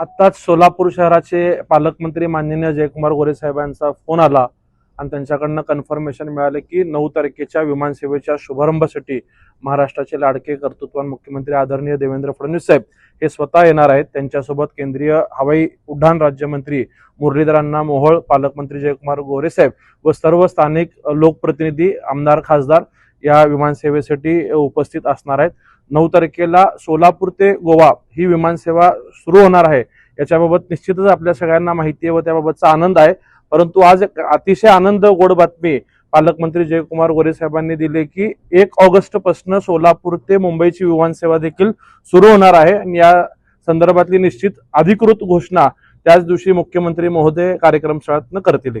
आत्ताच सोलापूर शहराचे पालकमंत्री माननीय जयकुमार गोरे साहेबांचा फोन आला आणि त्यांच्याकडनं कन्फर्मेशन मिळाले की नऊ तारखेच्या विमानसेवेच्या शुभारंभासाठी महाराष्ट्राचे लाडके कर्तृत्वान मुख्यमंत्री आदरणीय देवेंद्र फडणवीस साहेब हे स्वतः येणार आहेत. त्यांच्यासोबत केंद्रीय हवाई उड्डाण राज्यमंत्री मुरलीधर अण्णा मोहोळ पालकमंत्री जयकुमार गोरे साहेब व सर्व स्थानिक लोकप्रतिनिधी आमदार खासदार या विमानसेवेसाठी उपस्थित असणार आहेत. नऊ तारखेला सोलापूर ते गोवा ही विमानसेवा सुरू होणार आहे. याच्याबाबत निश्चितच आपल्या सगळ्यांना माहिती आहे व त्याबाबतचा आनंद आहे. परंतु आज एक अतिशय आनंद गोड बातमी पालकमंत्री जयकुमार गोरे साहेबांनी दिली की एक ऑगस्टपासून सोलापूर ते मुंबईची विमानसेवा देखील सुरू होणार आहे. आणि या संदर्भातली निश्चित अधिकृत घोषणा त्याच दिवशी मुख्यमंत्री महोदय कार्यक्रमस्थळातनं करतील हे